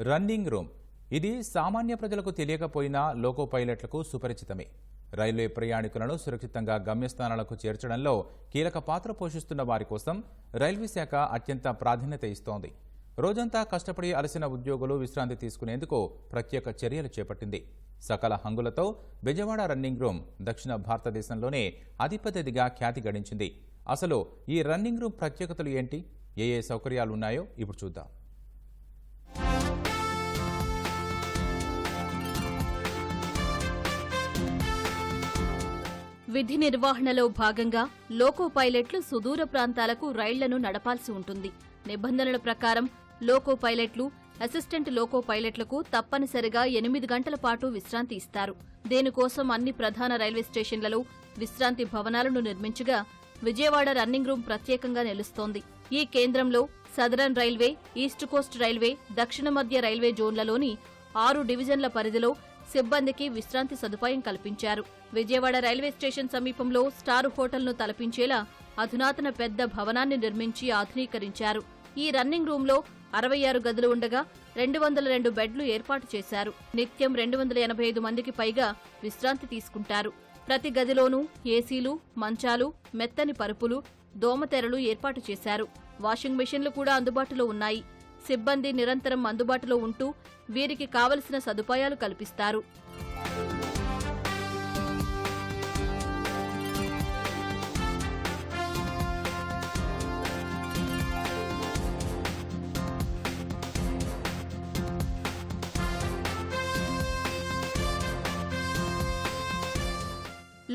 Running room. ఇది సామాన్య ప్రజలకు తెలియకపోయినా లోకో పైలట్లకు సుపరిచితమే. రైల్వే ప్రయాణికులను సురక్షితంగా గమ్యస్థానాలకు చేర్చడంలో కీలక పాత్ర పోషిస్తున్న వారి కోసం రైల్వే శాఖ అత్యంత ప్రాధాన్యత ఇస్తోంది. రోజంతా కష్టపడి అలసిన ఉద్యోగులు విశ్రాంతి తీసుకునేందుకు ప్రత్యేక చర్యలు చేపట్టింది. సకల హంగులతో బెజవాడ రన్నింగ్ రూమ్ దక్షిణ భారతదేశంలోనే అతిపెద్దదిగా ఖ్యాతి గడించింది. అసలు ఈ రన్నింగ్ రూమ్ ప్రత్యేకతలు ఏంటి? ఏ ఏ సౌకర్యాలు ఉన్నాయో ఇప్పుడు చూద్దాం. విధి నిర్వహణలో భాగంగా లోకో పైలట్లు సుదూర ప్రాంతాలకు రైళ్ళను నడపాల్సి ఉంటుంది. నిబంధనల ప్రకారం లోకో పైలట్లు అసిస్టెంట్ లోకో పైలట్లకు తప్పనిసరిగా ఎనిమిది గంటల పాటు విశ్రాంతి ఇస్తారు. దీనికోసం అన్ని ప్రధాన రైల్వే స్టేషన్లలో విశ్రాంతి భవనాలను నిర్మించగా విజయవాడ రన్నింగ్ రూమ్ ప్రత్యేకంగా నిలుస్తోంది. ఈ కేంద్రంలో southern railway east coast railway దక్షిణ మధ్య రైల్వే జోన్లలోని ఆరు డివిజన్ల పరిధిలో సిబ్బందికి విశ్రాంతి సదుపాయం కల్పించారు. విజయవాడ రైల్వే స్టేషన్ సమీపంలో స్టార్ హోటల్ను తలపించేలా అధునాతన పెద్ద భవనాన్ని నిర్మించి ఆధునీకరించారు. ఈ రన్నింగ్ రూంలో అరవై ఆరు గదులు ఉండగా రెండు వందల రెండు బెడ్లు ఏర్పాటు చేశారు. నిత్యం రెండు వందల ఎనభై ఐదు మందికి పైగా విశ్రాంతి తీసుకుంటారు. ప్రతి గదిలోనూ ఏసీలు మంచాలు మెత్తని పరుపులు దోమతెరలు ఏర్పాటు చేశారు. వాషింగ్ మెషిన్లు కూడా అందుబాటులో ఉన్నాయి. సిబ్బంది నిరంతరం అందుబాటులో ఉంటూ వీరికి కావలసిన సదుపాయాలు కల్పిస్తారు.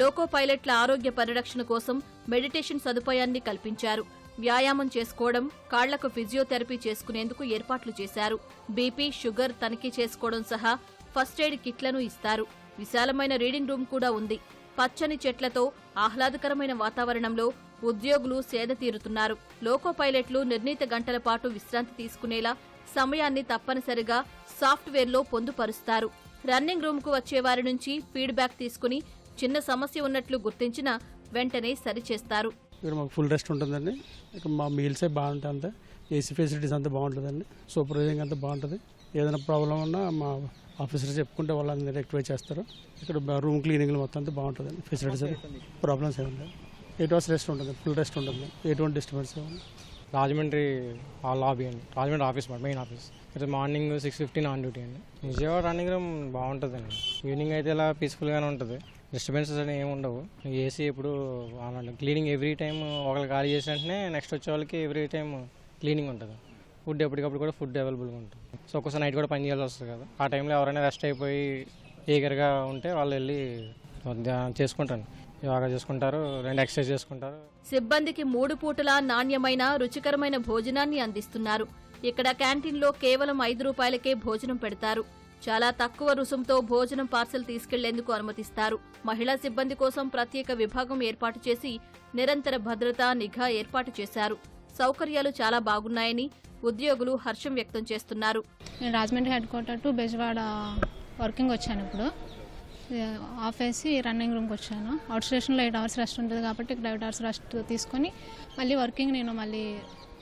లోకో పైలట్ల ఆరోగ్య పరిరక్షణ కోసం మెడిటేషన్ సదుపాయాన్ని కల్పించారు. వ్యాయామం చేసుకోవడం కాళ్ళకు ఫిజియోథెరపీ చేసుకునేందుకు ఏర్పాట్లు చేశారు. బీపీ షుగర్ తనిఖీ చేసుకోవడం సహా ఫస్ట్ ఎయిడ్ కిట్లను ఇస్తారు. విశాలమైన రీడింగ్ రూమ్ కూడా ఉంది. పచ్చని చెట్లతో ఆహ్లాదకరమైన వాతావరణంలో ఉద్యోగులు సేద తీరుతున్నారు. లోకో పైలట్లు నిర్ణీత గంటల పాటు విశ్రాంతి తీసుకునేలా సమయాన్ని తప్పనిసరిగా సాఫ్ట్వేర్లో పొందుపరుస్తారు. రన్నింగ్ రూమ్కు వచ్చేవారి నుంచి ఫీడ్బ్యాక్ తీసుకుని చిన్న సమస్య ఉన్నట్లు గుర్తించిన వెంటనే సరిచేస్తారు. ఇక్కడ మాకు ఫుల్ రెస్ట్ ఉంటుందండి. ఇక్కడ మా మీల్సే బాగుంటాయి అంతా. ఏసీ ఫెసిలిటీస్ అంతా బాగుంటుందండి. సూపర్వైజింగ్ అంతా బాగుంటుంది. ఏదైనా ప్రాబ్లం ఉన్నా మా ఆఫీసర్ చెప్పుకుంటే వాళ్ళని రెక్టిఫై చేస్తారు. ఇక్కడ రూమ్ క్లీనింగ్ మొత్తం అంతా బాగుంటుందండి. ఫెసిలిటీస్ ప్రాబ్లమ్స్ ఏమి ఎయిట్ అవర్స్ రెస్ట్ ఉంటుంది. ఫుల్ రెస్ట్ ఉంటుంది. ఎటువంటి డిస్టర్బెన్స్ రాజమండ్రి ఆ లాబీ అండి. రాజమండ్రి ఆఫీస్ మాట మెయిన్ ఆఫీస్ అయితే morning six fifteen on duty అండి. విజయవాడ రన్నింగ్ రూమ్ బాగుంటుందండి? ఈవినింగ్ అయితే ఇలా పీస్ఫుల్గానే ఉంటుంది. డిస్టర్బెన్సెస్ అని ఏమి ఉండవు. ఏసీ ఎప్పుడు క్లీనింగ్ ఎవ్రీ టైం ఒకళ్ళు ఖాళీ చేసిన వెంటనే నెక్స్ట్ వచ్చే వాళ్ళకి ఎవ్రీ టైం క్లీనింగ్ ఉంటుంది. ఫుడ్ ఎప్పటికప్పుడు కూడా ఫుడ్ అవైలబుల్గా ఉంటుంది. సో ఒక్కసారి నైట్ కూడా పని చేయాల్సి వస్తుంది కదా. ఆ టైంలో ఎవరైనా రెస్ట్ అయిపోయి ఈగర్గా ఉంటే వాళ్ళు వెళ్ళి చేసుకుంటాను చేసుకుంటారు. యోగా చేసుకుంటారు రెండు ఎక్సర్సైజ్ చేసుకుంటారు. సిబ్బందికి మూడు పూటలా నాణ్యమైన రుచికరమైన భోజనాన్ని అందిస్తున్నారు. ఇక్కడ క్యాంటీన్లో కేవలం ఐదు రూపాయలకే భోజనం పెడతారు. చాలా తక్కువ రుసుంతో భోజనం పార్సల్ తీసుకెళ్ళేందుకు అనుమతిస్తారు. మహిళా సిబ్బంది కోసం ప్రత్యేక విభాగం ఏర్పాటు చేసి నిరంతర భద్రత నిఘా ఏర్పాటు చేశారు. సౌకర్యాలు చాలా బాగున్నాయని ఉద్యోగులు హర్షం వ్యక్తం చేస్తున్నారు. నేను Rajahmundry headquarter to Bezawada working వచ్చాను ఇప్పుడు. ఆఫ్ వేసి రన్నింగ్ రూమ్కి వచ్చాను. అవుట్ స్టేషన్లో ఎయిట్ అవర్స్ రెస్ట్ ఉంటుంది కాబట్టి ఇక్కడ ఎయిట్ అవర్స్ రెస్ట్ తీసుకొని మళ్ళీ వర్కింగ్ నేను మళ్ళీ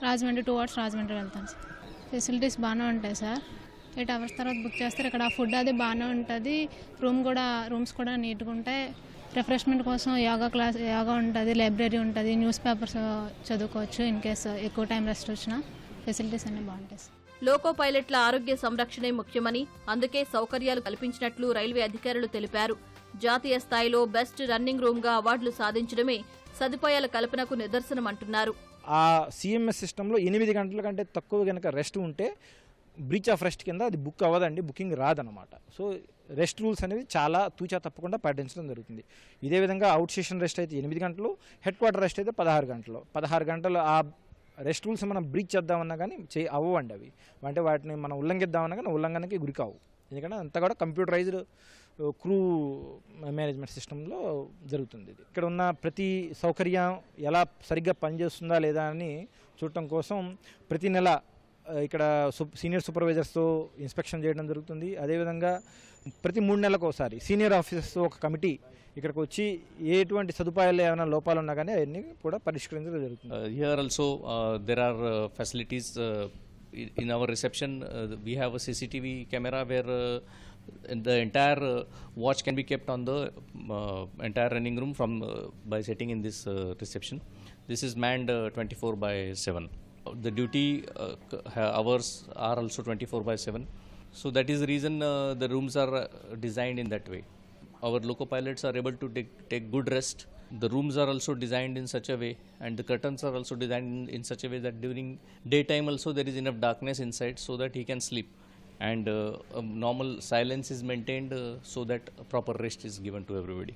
రాజమండ్రి టూ అవర్స్ రాజమండ్రి వెళ్తాను సార్. ఫెసిలిటీస్ బాగానే ఉంటాయి సార్. ఎయిట్ అవర్స్ తర్వాత బుక్ చేస్తారు. ఇక్కడ ఫుడ్ అది బాగానే ఉంటుంది. రూమ్ కూడా రూమ్స్ కూడా నీట్గా ఉంటాయి. రిఫ్రెష్మెంట్ కోసం యోగా క్లాస్ యోగా ఉంటుంది లైబ్రరీ ఉంటుంది. న్యూస్ పేపర్స్ చదువుకోవచ్చు ఇన్ కేస్ ఎక్కువ టైం రెస్ట్ వచ్చినా. ఫెసిలిటీస్ అన్నీ బాగుంటాయి. సార్ లోకో పైలట్ల ఆరోగ్య సంరక్షణే ముఖ్యమని అందుకే సౌకర్యాలు కల్పించినట్లు రైల్వే అధికారులు తెలిపారు. జాతీయ స్థాయిలో బెస్ట్ రన్నింగ్ రూమ్గా అవార్డులు సాధించడమే సదుపాయాల కల్పనకు నిదర్శనమంటున్నారు. ఆ సిఎంఎస్ సిస్టంలో ఎనిమిది గంటల కంటే తక్కువ కనుక రెస్ట్ ఉంటే బ్రీచ్ ఆఫ్ రెస్ట్ కింద అది బుక్ అవ్వదండి బుకింగ్ రాదనమాట సో రెస్ట్ రూల్స్ అనేది చాలా తూచా తప్పకుండా పాటించడం జరుగుతుంది. ఇదే విధంగా అవుట్ స్టేషన్ రెస్ట్ అయితే ఎనిమిది గంటలు హెడ్ క్వార్టర్ రెస్ట్ అయితే పదహారు గంటలు. పదహారు గంటలు ఆ రెస్ట్ రూల్స్ మనం బ్రీచ్ చేద్దామన్నా కానీ చే అవ్వండి అవి. అంటే వాటిని మనం ఉల్లంఘిద్దామన్నా కానీ ఉల్లంఘనకి గురికావు. ఎందుకంటే అంతా కూడా కంప్యూటరైజ్డ్ క్రూ మేనేజ్మెంట్ సిస్టంలో జరుగుతుంది ఇది. ఇక్కడ ఉన్న ప్రతి సౌకర్యం ఎలా సరిగ్గా పనిచేస్తుందా లేదా అని చూడటం కోసం ప్రతి నెల ఇక్కడ సీనియర్ సూపర్వైజర్స్తో ఇన్స్పెక్షన్ చేయడం జరుగుతుంది. అదేవిధంగా ప్రతి మూడు నెలలకు ఒకసారి సీనియర్ ఆఫీసర్స్తో ఒక కమిటీ ఇక్కడికి వచ్చి ఎటువంటి సదుపాయాలు ఏమైనా లోపాలు ఉన్నా కానీ అవన్నీ కూడా పరిష్కరించడం జరుగుతుంది. Here also there are facilities in our reception we have CCTV camera where the entire watch can be kept on the entire running room from by setting in this reception this is manned twenty four by seven The duty uh, hours are also 24 by 7. So that is the reason uh, the rooms are uh, designed in that way. Our loco pilots are able to take, take good rest. The rooms are also designed in such a way, and the curtains are also designed in, in such a way that during daytime also there is enough darkness inside so that he can sleep. And uh, normal silence is maintained uh, so that proper rest is given to everybody.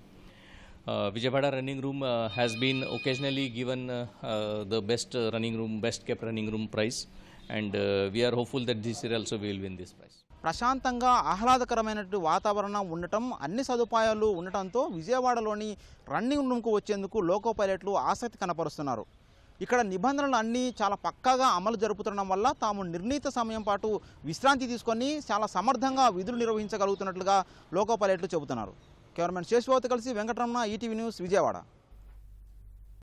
Uh, Vijayawada running room uh, has been occasionally given uh, uh, the best uh, running room, best kept running room prize, and uh, we are hopeful that this year also we will win this prize. ప్రశాంతంగా ఆహ్లాదకరమైనటువంటి వాతావరణం ఉండటం అన్ని సదుపాయాలు ఉండటంతో విజయవాడలోని running రూమ్కు వచ్చేందుకు loco పైలట్లు ఆసక్తి కనపరుస్తున్నారు. ఇక్కడ నిబంధనలు అన్నీ చాలా పక్కాగా అమలు జరుపుతుండడం వల్ల తాము నిర్ణీత సమయం పాటు విశ్రాంతి తీసుకొని చాలా సమర్థంగా విధులు నిర్వహించగలుగుతున్నట్లుగా లోకో పైలట్లు చెబుతున్నారు. కెమెరామెన్ శేషబాబుతో కలిసి వెంకటరమణ ఈటీవీ న్యూస్ విజయవాడ.